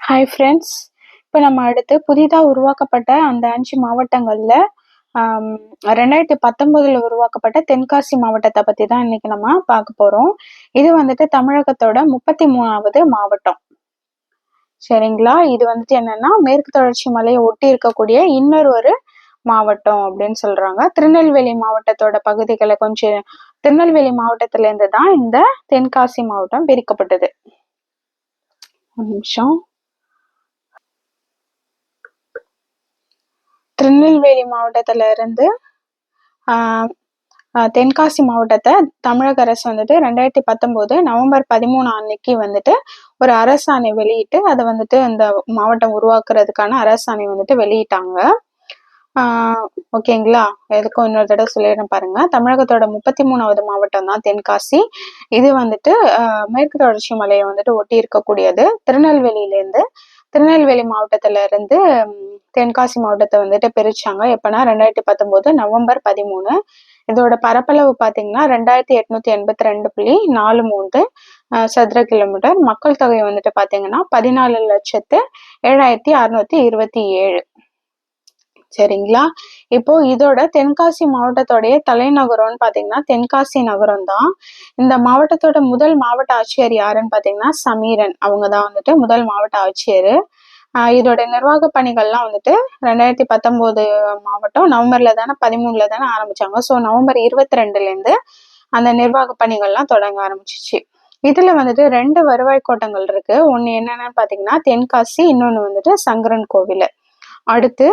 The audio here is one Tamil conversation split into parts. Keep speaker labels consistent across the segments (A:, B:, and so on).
A: ஹாய் ஃப்ரெண்ட்ஸ் இப்போ நம்ம அடுத்து புதிதாக உருவாக்கப்பட்ட அந்த அஞ்சு மாவட்டங்களில் ரெண்டாயிரத்தி பத்தொம்போதில் உருவாக்கப்பட்ட தென்காசி மாவட்டத்தை பற்றி தான் இன்னைக்கு நம்ம பார்க்க போகிறோம் இது வந்துட்டு தமிழகத்தோட முப்பத்தி மூணாவது மாவட்டம். சரிங்களா? இது வந்துட்டு என்னன்னா மேற்கு தொடர்ச்சி மலையை ஒட்டி இருக்கக்கூடிய இன்னொரு ஒரு மாவட்டம் அப்படின்னு சொல்றாங்க. திருநெல்வேலி மாவட்டத்தோட பகுதிகளை கொஞ்சம் திருநெல்வேலி மாவட்டத்திலேருந்து தான் இந்த தென்காசி மாவட்டம் பிரிக்கப்பட்டது. ஒரு நிமிஷம். திருநெல்வேலி மாவட்டத்துல இருந்து தென்காசி மாவட்டத்தை தமிழக அரசு வந்துட்டு ரெண்டாயிரத்தி பத்தொம்போது நவம்பர் பதிமூணு அன்னைக்கு வந்துட்டு ஒரு அரசாணை வெளியிட்டு அதை வந்துட்டு இந்த மாவட்டம் உருவாக்குறதுக்கான அரசாணை வந்துட்டு வெளியிட்டாங்க. ஓகேங்களா? எதுக்கும் இன்னொரு தடவை சொல்லிடுறேன் பாருங்க. தமிழகத்தோட முப்பத்தி மூணாவது மாவட்டம் தான் தென்காசி. இது வந்துட்டு மேற்கு தொடர்ச்சி மலையை வந்துட்டு ஒட்டி இருக்கக்கூடியது. திருநெல்வேலியிலேருந்து திருநெல்வேலி மாவட்டத்தில் இருந்து தென்காசி மாவட்டத்தை வந்துட்டு பிரிச்சாங்க. எப்போனா ரெண்டாயிரத்தி பத்தொம்போது நவம்பர் பதிமூணு. இதோட பரப்பளவு பார்த்தீங்கன்னா ரெண்டாயிரத்தி எட்நூத்தி எண்பத்தி ரெண்டு புள்ளி நாலு மூன்று சதுர கிலோமீட்டர். மக்கள் தொகை வந்துட்டு பார்த்தீங்கன்னா பதினாலு லட்சத்து ஏழாயிரத்தி அறுநூத்தி இருபத்தி ஏழு. சரிங்களா? இப்போ இதோட தென்காசி மாவட்டத்தோடைய தலைநகரம்னு பார்த்தீங்கன்னா தென்காசி நகரம் தான் இந்த மாவட்டத்தோட முதல் மாவட்ட ஆட்சியர் யாருன்னு பார்த்தீங்கன்னா சமீரன். அவங்க தான் வந்துட்டு முதல் மாவட்ட ஆட்சியர். இதோட நிர்வாக பணிகள்லாம் வந்துட்டு ரெண்டாயிரத்தி பத்தொம்போது மாவட்டம் நவம்பர்ல தானே பதிமூணுல தானே ஆரம்பிச்சாங்க. ஸோ நவம்பர் இருபத்தி ரெண்டுலேருந்து அந்த நிர்வாக பணிகள்லாம் தொடங்க ஆரம்பிச்சிச்சு. இதுல வந்துட்டு ரெண்டு வருவாய் கோட்டங்கள் இருக்கு. ஒன்னு என்னன்னு பாத்தீங்கன்னா தென்காசி இன்னொன்னு வந்துட்டு சங்கரன் கோவில். அடுத்து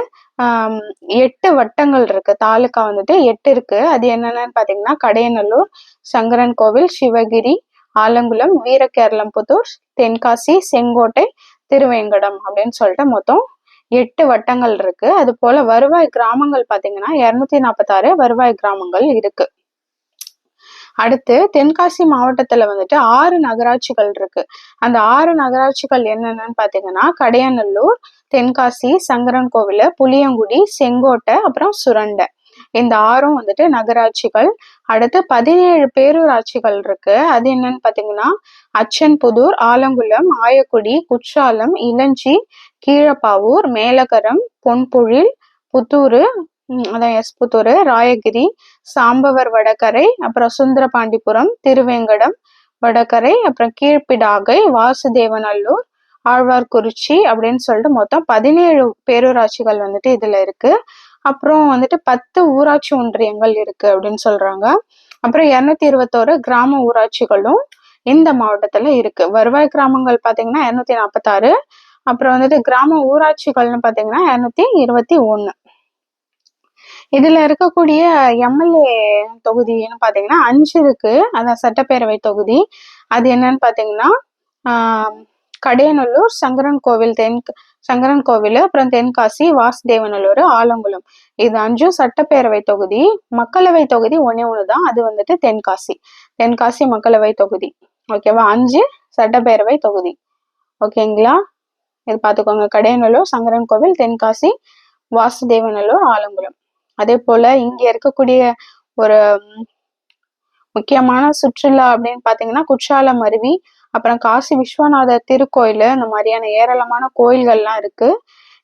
A: எட்டு வட்டங்கள் இருக்கு. தாலுக்கா வந்துட்டு எட்டு இருக்கு. அது என்னென்னு பாத்தீங்கன்னா கடையநல்லூர் சங்கரன் கோவில் சிவகிரி ஆலங்குளம் வீரகேரளம்புத்தூர் தென்காசி செங்கோட்டை திருவேங்கடம் அப்படின்னு சொல்லிட்டு மொத்தம் எட்டு வட்டங்கள் இருக்கு. அது போல வருவாய் கிராமங்கள் பாத்தீங்கன்னா இருநூத்தி நாற்பத்தாறு வருவாய் கிராமங்கள் இருக்கு. அடுத்து தென்காசி மாவட்டத்துல வந்துட்டு ஆறு நகராட்சிகள் இருக்கு. அந்த ஆறு நகராட்சிகள் என்னென்னு பாத்தீங்கன்னா கடையநல்லூர் தென்காசி சங்கரன் கோவில் புளியங்குடி செங்கோட்டை அப்புறம் சுரண்டை. இந்த ஆறும் வந்துட்டு நகராட்சிகள். அடுத்து பதினேழு பேரூராட்சிகள் இருக்கு. அது என்னன்னு பாத்தீங்கன்னா அச்சன்புதூர் ஆலங்குளம் ஆயக்குடி குற்றாலம் இளஞ்சி கீழப்பாவூர் மேலகரம் பொன்புழில் புத்தூர் அதான் எஸ் புத்தூர் ராயகிரி சாம்பவர் வடகரை அப்புறம் சுந்தரபாண்டிபுரம் திருவேங்கடம் வடகரை அப்புறம் கீழ்ப்பிடாகை வாசுதேவநல்லூர் ஆழ்வார்குறிச்சி அப்படின்னு சொல்லிட்டு மொத்தம் பதினேழு பேரூராட்சிகள் வந்துட்டு இதுல இருக்கு. அப்புறம் வந்துட்டு பத்து ஊராட்சி ஒன்றியங்கள் இருக்கு அப்படின்னு சொல்றாங்க. அப்புறம் இருநூத்தி இருபத்தோரு கிராம ஊராட்சிகளும் இந்த மாவட்டத்துல இருக்கு. வருவாய் கிராமங்கள் பாத்தீங்கன்னா இருநூத்தி நாற்பத்தாறு அப்புறம் வந்துட்டு கிராம ஊராட்சிகள்னு பாத்தீங்கன்னா இருநூத்தி இருபத்தி ஒன்னு இதுல இருக்கக்கூடிய எம்எல்ஏ தொகுதின்னு பாத்தீங்கன்னா அஞ்சு இருக்கு. அதான் சட்டப்பேரவை தொகுதி. அது என்னன்னு பாத்தீங்கன்னா கடையநல்லூர் சங்கரன் கோவில் தென் சங்கரன் கோவில் அப்புறம் தென்காசி வாசுதேவநல்லூர் ஆலங்குளம். இது அஞ்சும் சட்டப்பேரவை தொகுதி. மக்களவை தொகுதி ஒன்னே தான் அது வந்துட்டு தென்காசி. தென்காசி மக்களவை தொகுதி. ஓகேவா அஞ்சு சட்டப்பேரவை தொகுதி. ஓகேங்களா? இது பார்த்துக்கோங்க கடையநல்லூர் சங்கரன் கோவில் தென்காசி வாசுதேவநல்லூர் ஆலங்குளம். அதே போல இங்க இருக்கக்கூடிய ஒரு முக்கியமான சுற்றுலா அப்படின்னு பாத்தீங்கன்னா குற்றாலம் அருவி அப்புறம் காசி விஸ்வநாதர் திருக்கோயில் இந்த மாதிரியான ஏராளமான கோயில்கள்லாம் இருக்கு.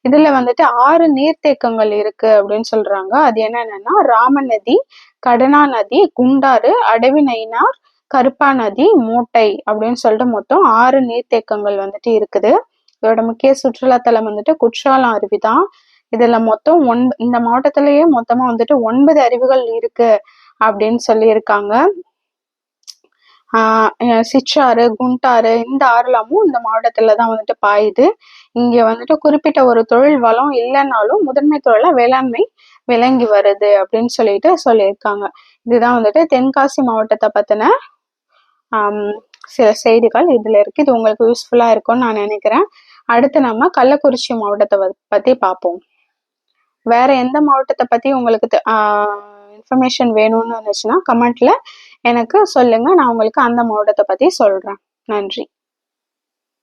A: இதுல வந்துட்டு ஆறு நீர்த்தேக்கங்கள் இருக்கு அப்படின்னு சொல்றாங்க. அது என்னென்னா ராம நதி கடனா நதி குண்டாறு அடவி நயினார் கருப்பா நதி மூட்டை அப்படின்னு சொல்லிட்டு மொத்தம் ஆறு நீர்த்தேக்கங்கள் வந்துட்டு இருக்குது. இதோட முக்கிய சுற்றுலாத்தலம் வந்துட்டு குற்றாலம் அருவி தான் இதுல மொத்தம் ஒன் இந்த மாவட்டத்திலேயே மொத்தமா வந்துட்டு ஒன்பது அருவிகள் இருக்கு அப்படின்னு சொல்லியிருக்காங்க. சிற்றாறு குண்டாறு இந்த ஆறுலாமும் இந்த மாவட்டத்துல தான் வந்துட்டு பாயுது. இங்க வந்துட்டு குறிப்பிட்ட ஒரு தொழில் வளம் இல்லைன்னாலும் முதன்மை தொழிலா வேளாண்மை விளங்கி வருது அப்படின்னு சொல்லிட்டு சொல்லியிருக்காங்க. இதுதான் வந்துட்டு தென்காசி மாவட்டத்தை பத்தின சில செய்திகள் இதுல இருக்கு. இது உங்களுக்கு யூஸ்ஃபுல்லா இருக்கும்னு நான் நினைக்கிறேன். அடுத்து நம்ம கள்ளக்குறிச்சி மாவட்டத்தை பத்தி பார்ப்போம். வேற எந்த மாவட்டத்தை பத்தி உங்களுக்கு இன்ஃபர்மேஷன் வேணும்னு இருந்துச்சுன்னா கமெண்ட்ல எனக்கு சொல்லுங்க. நான் உங்களுக்கு அந்த மாவட்டத்தை பத்தி சொல்றேன். நன்றி.